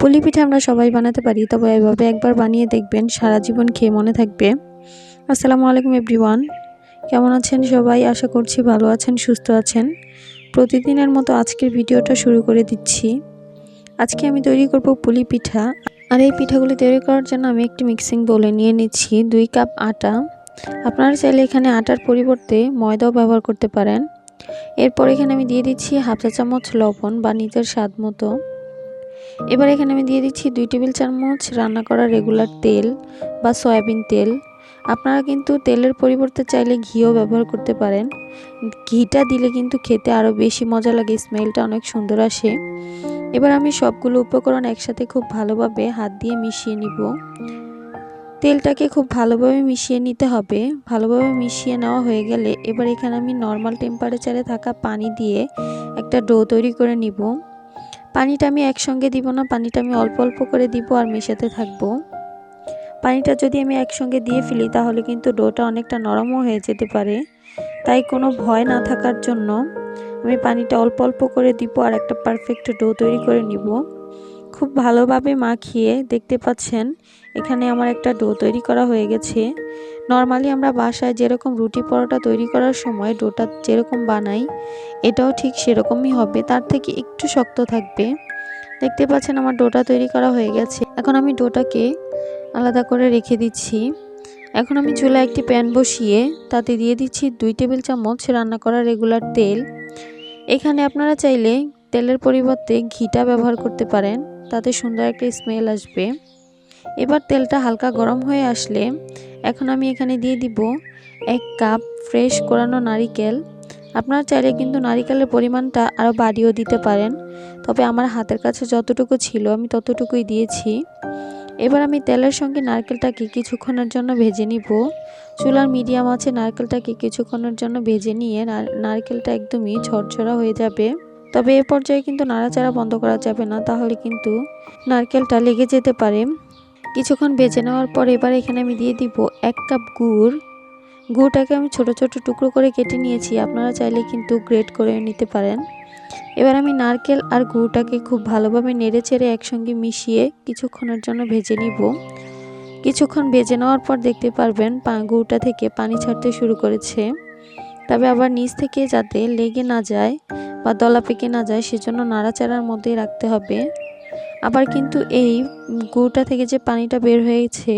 পুলি পিঠা আমরা সবাই বানাতে পারি, তবে এভাবে একবার বানিয়ে দেখবেন, সারা জীবন খেয়ে মনে থাকবে। আসসালামু আলাইকুম এভরিওয়ান। কেমন আছেন সবাই? আশা করছি ভালো আছেন, সুস্থ আছেন। প্রতিদিনের মতো আজকের ভিডিওটা শুরু করে দিচ্ছি। আজকে আমি তৈরি করব পুলি পিঠা। আর এই পিঠাগুলি তৈরি করার জন্য আমি একটি মিক্সিং বলে নিয়ে নিচ্ছি, দুই কাপ আটা। আপনারা চাইলে এখানে আটার পরিবর্তে ময়দাও ব্যবহার করতে পারেন। এরপর এখানে আমি দিয়ে দিচ্ছি হাফ চা চামচ লবণ বা নিজের স্বাদ মতো। এবার এখানে আমি দিয়ে দিচ্ছি দুই টেবিল চামচ রান্না করা রেগুলার তেল বা সয়াবিন তেল। আপনারা কিন্তু তেলের পরিবর্তে চাইলে ঘিও ব্যবহার করতে পারেন। ঘিটা দিলে কিন্তু খেতে আরও বেশি মজা লাগে, স্মেলটা অনেক সুন্দর আসে। এবার আমি সবগুলো উপকরণ একসাথে খুব ভালোভাবে হাত দিয়ে মিশিয়ে নিব। তেলটাকে খুব ভালোভাবে মিশিয়ে নিতে হবে। ভালোভাবে মিশিয়ে নেওয়া হয়ে গেলে এবার এখানে আমি নর্মাল টেম্পারেচারে থাকা পানি দিয়ে একটা ডো তৈরি করে নিব। পানিটা আমি একসঙ্গে দিব না, পানিটা আমি অল্প অল্প করে দিব আর মেশাতে থাকব। পানিটা যদি আমি একসঙ্গে দিয়ে ফেলি, তাহলে কিন্তু ডোটা অনেকটা নরমও হয়ে যেতে পারে। তাই কোনো ভয় না থাকার জন্য আমি পানিটা অল্প অল্প করে দিব আর একটা পারফেক্ট ডো তৈরি করে নিব। খুব ভালোভাবে মাখিয়ে দেখতে পাচ্ছেন, এখানে আমার একটা ডো তৈরি করা হয়ে গেছে। নর্মালি আমরা বাসায় যেরকম রুটি পরোটা তৈরি করার সময় ডোটা যেরকম বানাই, এটাও ঠিক সেরকমই হবে, তার থেকে একটু শক্ত থাকবে। দেখতে পাচ্ছেন আমার ডোটা তৈরি করা হয়ে গেছে। এখন আমি ডোটাকে আলাদা করে রেখে দিচ্ছি। এখন আমি চুলা একটি প্যান বসিয়ে তাতে দিয়ে দিচ্ছি দুই টেবিল চামচ রান্না করা রেগুলার তেল। এখানে আপনারা চাইলে তেলের পরিবর্তে ঘিটা ব্যবহার করতে পারেন। তাতে সুন্দর একটা স্মেল আসবে। এবার তেলটা হালকা গরম হয়ে আসলে এখন আমি এখানে দিয়ে দিব এক কাপ ফ্রেশ কোরানো নারিকেল। আপনারা চাইলে কিন্তু নারিকেলের পরিমাণটা আরও বাড়িয়েও দিতে পারেন। তবে আমার হাতের কাছে যতটুকু ছিল আমি ততটুকুই দিয়েছি। এবার আমি তেলের সঙ্গে নারকেলটাকে কিছুক্ষণের জন্য ভেজে নিব। চুলার মিডিয়াম আছে, নারকেলটাকে কিছুক্ষণের জন্য ভেজে নিয়ে নারকেলটা একদমই ঝরঝরা হয়ে যাবে। তবে এ পর্যায়ে কিন্তু নাড়াচাড়া বন্ধ করা যাবে না, তাহলে কিন্তু নারকেলটা লেগে যেতে পারে। কিছুক্ষণ ভেজে নেওয়ার পর এবার এখানে আমি দিয়ে দিব এক কাপ গুড়। গুড়টাকে আমি ছোট ছোট টুকরো করে কেটে নিয়েছি, আপনারা চাইলে কিন্তু গ্রেট করে নিতে পারেন। এবার আমি নারকেল আর গুড়টাকে খুব ভালোভাবে নেড়ে চেড়ে একসঙ্গে মিশিয়ে কিছুক্ষণের জন্য ভেজে নিব। কিছুক্ষণ ভেজে নেওয়ার পর দেখতে পারবেন গুড়টা থেকে পানি ছাড়তে শুরু করেছে। তবে আবার নিচ থেকে যাতে লেগে না যায় বা দলা পেকে না যায়, সেজন্য নাড়াচাড়ার মধ্যেই রাখতে হবে। আবার কিন্তু এই গুড়টা থেকে যে পানিটা বের হয়েছে,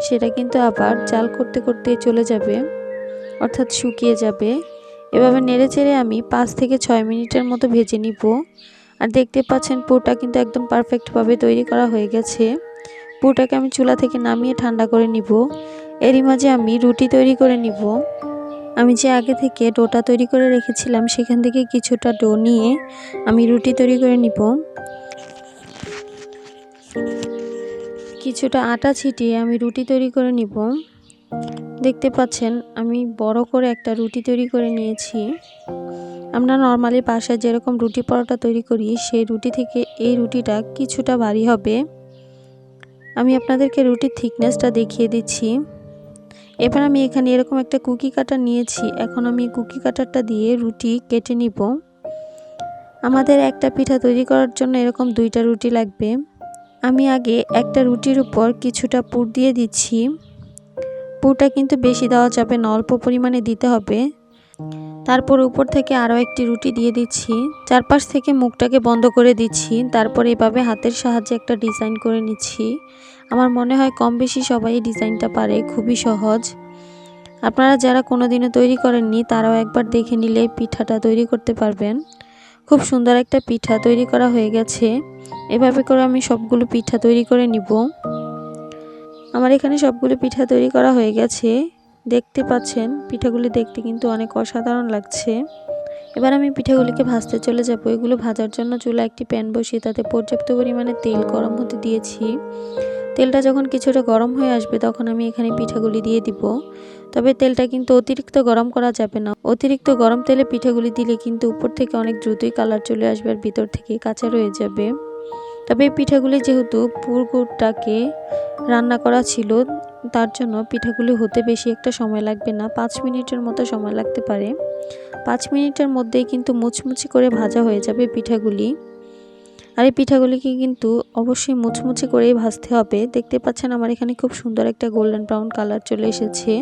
সেটা কিন্তু আবার জাল করতে করতে চলে যাবে, অর্থাৎ শুকিয়ে যাবে। এভাবে নেড়ে চেড়ে আমি পাঁচ থেকে ছয় মিনিটের মতো ভেজে নিব। আর দেখতে পাচ্ছেন পুরটা কিন্তু একদম পারফেক্টভাবে তৈরি করা হয়ে গেছে। পুরটাকে আমি চুলা থেকে নামিয়ে ঠান্ডা করে নিব। এরই মাঝে আমি রুটি তৈরি করে নিব। আমি যে আগে থেকে ডোটা তৈরি করে রেখেছিলাম, সেখান থেকে কিছুটা ডো নিয়ে আমি রুটি তৈরি করে নিব। কিছুটা আটা ছিটিয়ে আমি রুটি তৈরি করে নিব। দেখতে পাচ্ছেন, আমি বড় করে একটা রুটি তৈরি করে নিয়েছি। আমরা নর্মালি বাসায় যেরকম রুটি পরোটা তৈরি করি, সেই রুটি থেকে এই রুটিটা কিছুটা ভারী হবে। আমি আপনাদেরকে রুটির থিকনেসটা দেখিয়ে দিচ্ছি। এবার আমি এখানে এরকম একটা কুকি কাটার নিয়েছি। এখন আমি কুকি কাটারটা দিয়ে রুটি কেটে নিব। আমাদের একটা পিঠা তৈরি করার জন্য এরকম দুইটা রুটি লাগবে। আমি আগে একটা রুটির উপর কিছুটা পুর দিয়ে দিচ্ছি। পুরটা কিন্তু বেশি দেওয়া যাবে না, অল্প পরিমাণে দিতে হবে। তারপর উপর থেকে আরও একটি রুটি দিয়ে দিচ্ছি। চারপাশ থেকে মুখটাকে বন্ধ করে দিচ্ছি। তারপর এভাবে হাতের সাহায্যে একটা ডিজাইন করে নিচ্ছি। আমার মনে হয় কম বেশি সবাই ডিজাইনটা পারে, খুবই সহজ। আপনারা যারা কোনো দিনও তৈরি করেননি, তারাও একবার দেখে নিলে পিঠাটা তৈরি করতে পারবেন। খুব সুন্দর একটা পিঠা তৈরি করা হয়ে গেছে। এভাবে করে আমি সবগুলো পিঠা তৈরি করে নিব। আমার এখানে সবগুলো পিঠা তৈরি করা হয়ে গেছে। দেখতে পাচ্ছেন, পিঠাগুলি দেখতে কিন্তু অনেক অসাধারণ লাগছে। এবার আমি পিঠাগুলিকে ভাজতে চলে যাব। এগুলো ভাজার জন্য চুলা একটি প্যান বসিয়ে তাতে পর্যাপ্ত পরিমাণে তেল গরম হতে দিয়েছি। তেলটা যখন কিছুটা গরম হয়ে আসবে তখন আমি এখানে পিঠাগুলি দিয়ে দিব। তবে তেলটা কিন্তু অতিরিক্ত গরম করা যাবে না। অতিরিক্ত গরম তেলে পিঠাগুলি দিলে কিন্তু উপর থেকে অনেক দ্রুতই কালার চলে আসবে আর ভিতর থেকে কাঁচা রয়ে যাবে। তবে পিঠাগুলি যেহেতু পুরগুড়টাকে রান্না করা ছিল, তার জন্য পিঠাগুলি হতে বেশি একটা সময় লাগবে না। পাঁচ মিনিটের মতো সময় লাগতে পারে। পাঁচ মিনিটের মধ্যেই কিন্তু মুচমুচি করে ভাজা হয়ে যাবে পিঠাগুলি। আর এই পিঠাগুলিকে কিন্তু অবশ্যই মুচমুচে করেই ভাজতে হবে। দেখতে পাচ্ছেন আমার এখানে খুব সুন্দর একটা গোল্ডেন ব্রাউন কালার চলে এসেছে।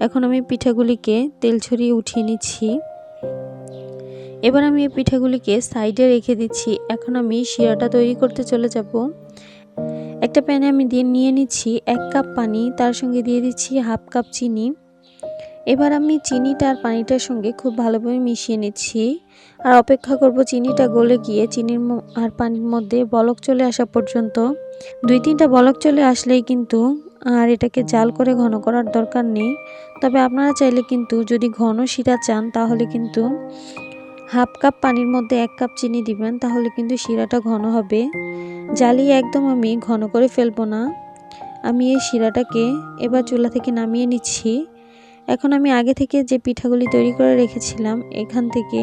এখন আমি পিঠাগুলিকে তেল ছড়িয়ে উঠিয়ে নিচ্ছি। এবার আমি এই পিঠাগুলিকে সাইডে রেখে দিচ্ছি। এখন আমি শিরাটা তৈরি করতে চলে যাব। একটা প্যানে আমি দিয়ে নিয়ে নিচ্ছি এক কাপ পানি, তার সঙ্গে দিয়ে দিচ্ছি হাফ কাপ চিনি। এবার আমি চিনিটা আর পানিটার সঙ্গে খুব ভালোভাবে মিশিয়ে নিচ্ছি। আর অপেক্ষা করব চিনিটা গলে গিয়ে, চিনির আর পানির মধ্যে বলক চলে আসা পর্যন্ত। দুই তিনটা বলক চলে আসলেই কিন্তু আর এটাকে জাল করে ঘন করার দরকার নেই। তবে আপনারা চাইলে কিন্তু যদি ঘন শিরা চান, তাহলে কিন্তু হাফ কাপ পানির মধ্যে এক কাপ চিনি দিবেন, তাহলে কিন্তু শিরাটা ঘন হবে। জ্বালিয়ে একদম আমি ঘন করে ফেলব না। আমি এই শিরাটাকে এবার চুলা থেকে নামিয়ে নিচ্ছি। এখন আমি আগে থেকে যে পিঠাগুলি তৈরি করে রেখেছিলাম, এখান থেকে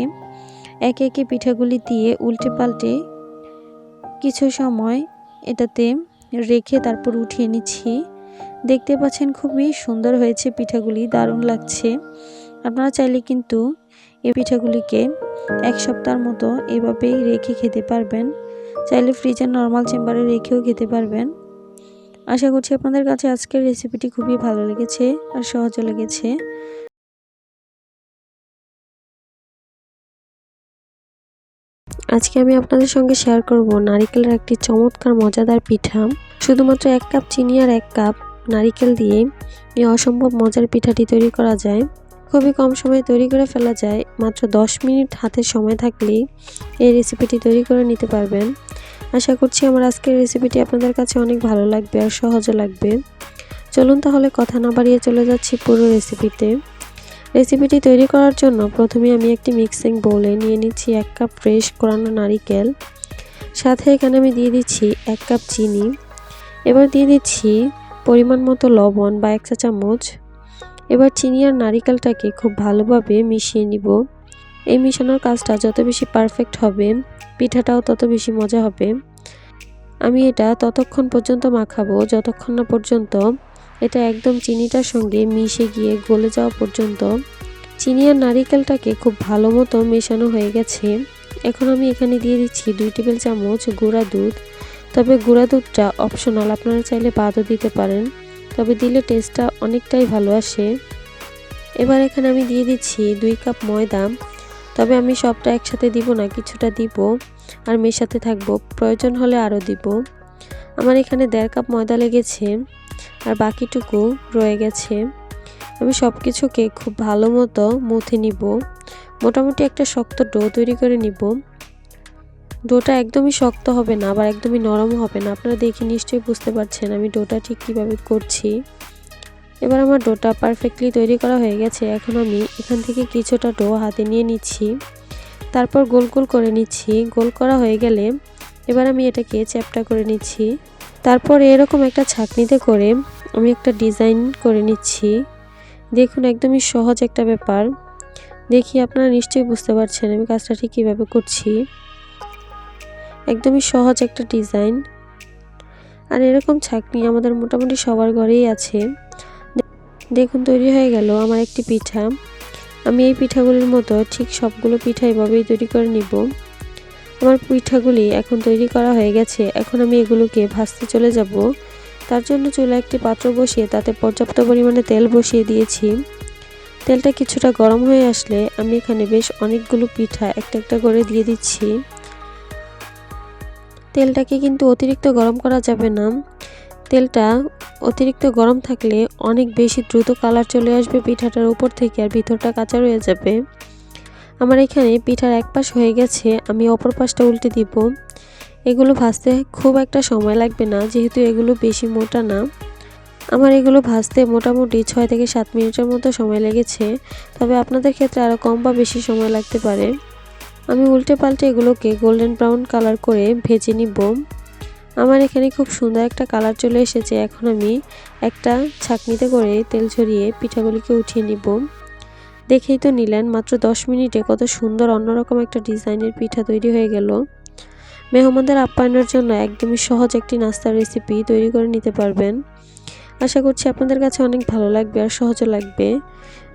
একে একে পিঠাগুলি দিয়ে উল্টে পাল্টে কিছু সময় এটাতে রেখে তারপর উঠিয়ে নিচ্ছি। দেখতে পাচ্ছেন খুবই সুন্দর হয়েছে পিঠাগুলি, দারুণ লাগছে। আপনারা চাইলে কিন্তু এই পিঠাগুলিকে এক সপ্তাহের মতো এভাবেই রেখে খেতে পারবেন। চাইলে ফ্রিজের নর্মাল চেম্বারে রেখেও খেতে পারবেন। আশা করছি আপনাদের কাছে আজকের রেসিপিটি খুবই ভালো লেগেছে আর সহজও লেগেছে। আজকে আমি আপনাদের সঙ্গে শেয়ার করব নারিকেলের একটি চমৎকার, মজাদার পিঠা। শুধুমাত্র এক কাপ চিনি আর এক কাপ নারিকেল দিয়ে এই অসম্ভব মজার পিঠাটি তৈরি করা যায়। খুবই কম সময়ে তৈরি করে ফেলা যায়। মাত্র 10 মিনিট হাতে সময় থাকলেই এই রেসিপিটি তৈরি করে নিতে পারবেন। আশা করছি আমার আজকের রেসিপিটি আপনাদের কাছে অনেক ভালো লাগবে আর সহজে লাগবে। চলুন তাহলে কথা না বাড়িয়ে চলে যাচ্ছি পুরো রেসিপিতে রেসিপিটি তৈরি করার জন্য প্রথমে আমি একটি মিক্সিং বোলে নিয়ে নিচ্ছি এক কাপ ফ্রেশ কোরানো নারিকেল। সাথে এখানে আমি দিয়ে দিচ্ছি এক কাপ চিনি। এবার দিয়ে দিচ্ছি পরিমাণ মতো লবণ বা এক চা চামচ। এবার চিনি আর নারিকেলটাকে খুব ভালোভাবে মিশিয়ে নিব। এই মিশানোর কাজটা যত বেশি পারফেক্ট হবে পিঠাটাও তত বেশি মজা হবে। আমি এটা ততক্ষণ পর্যন্ত মাখাবো, যতক্ষণ না পর্যন্ত এটা একদম চিনিটার সঙ্গে মিশে গিয়ে গলে যাওয়া পর্যন্ত। চিনি আর নারিকেলটাকে খুব ভালো মতো মেশানো হয়ে গেছে। এখন আমি এখানে দিয়ে দিচ্ছি দুই টেবিল চামচ গুঁড়া দুধ। তবে গুঁড়া দুধটা অপশনাল আপনারা চাইলে বাদও দিতে পারেন। তবে দিলে টেস্টটা অনেকটাই ভালো আসে। এবার এখানে আমি দিয়ে দিচ্ছি দুই কাপ ময়দা। তবে আমি সবটা একসাথে দিব না, কিছুটা দিব। আর মেশাতে থাকব। প্রয়োজন হলে আরও দিব। আমার এখানে দেড় কাপ ময়দা লেগেছে আর বাকিটুকু রয়ে গেছে। আমি সব কিছুকে খুব ভালো মতো মুথে নিব। মোটামুটি একটা শক্ত ডো তৈরি করে নিব। ডোটা একদমই শক্ত হবে না, আবার একদমই নরম হবে না। আপনারা দেখে নিশ্চয়ই বুঝতে পারছেন আমি ডোটা ঠিক কীভাবে করছি। এবার আমার ডোটা পারফেক্টলি তৈরি করা হয়ে গেছে। এখন আমি এখান থেকে কিছুটা ডো হাতে নিয়ে নিচ্ছি। তারপর গোল গোল করে নিচ্ছি। গোল করা হয়ে গেলে এবার আমি এটাকে চ্যাপটা করে নিচ্ছি। তারপর এরকম একটা ছাকনিতে করে আমি একটা ডিজাইন করে নিচ্ছি। দেখুন, একদমই সহজ একটা ব্যাপার। দেখি আপনারা নিশ্চয়ই বুঝতে পারছেন আমি কাজটা ঠিক কীভাবে করছি। একদমই সহজ একটা ডিজাইন। আর এরকম ছাকনি আমাদের মোটামুটি সবার ঘরেই আছে। দেখুন, তৈরি হয়ে গেল আমার একটি পিঠা। আমি এই পিঠাগুলির মতো ঠিক সবগুলো পিঠা এভাবেই তৈরি করে নিব। আমার পিঠাগুলি এখন তৈরি করা হয়ে গেছে। এখন আমি এগুলোকে ভাজতে চলে যাব। তার জন্য চুলা একটি পাত্র বসিয়ে তাতে পর্যাপ্ত পরিমাণে তেল বসিয়ে দিয়েছি। তেলটা কিছুটা গরম হয়ে আসলে আমি এখানে বেশ অনেকগুলো পিঠা একটা একটা করে দিয়ে দিচ্ছি। তেলটাকে কিন্তু অতিরিক্ত গরম করা যাবে না। তেলটা অতিরিক্ত গরম থাকলে অনেক বেশি দ্রুত কালার চলে আসবে পিঠাটার উপর থেকে আর ভিতরটা কাঁচা রয়ে যাবে। আমার এখানে পিঠার এক পাশ হয়ে গেছে, আমি অপর পাশটা উল্টে দিব। এগুলো ভাজতে খুব একটা সময় লাগবে না, যেহেতু এগুলো বেশি মোটা না। আমার এগুলো ভাজতে মোটামুটি ছয় থেকে সাত মিনিটের মতো সময় লেগেছে, তবে আপনাদের ক্ষেত্রে আরও কম বা বেশি সময় লাগতে পারে। আমি উল্টে পাল্টে এগুলোকে গোল্ডেন ব্রাউন কালার করে ভেজে নিব। আমার এখানে খুব সুন্দর একটা কালার চলে এসেছে। এখন আমি একটা ছাকনিতে করে তেল ছড়িয়ে পিঠাগুলিকে উঠিয়ে নিব। দেখেই তো নিলেন, মাত্র দশ মিনিটে কত সুন্দর অন্যরকম একটা ডিজাইনের পিঠা তৈরি হয়ে গেল। মেহমানদের আপ্যায়নের জন্য একদমই সহজ একটি নাস্তার রেসিপি তৈরি করে নিতে পারবেন। আশা করছি আপনাদের কাছে অনেক ভালো লাগবে আর সহজও লাগবে।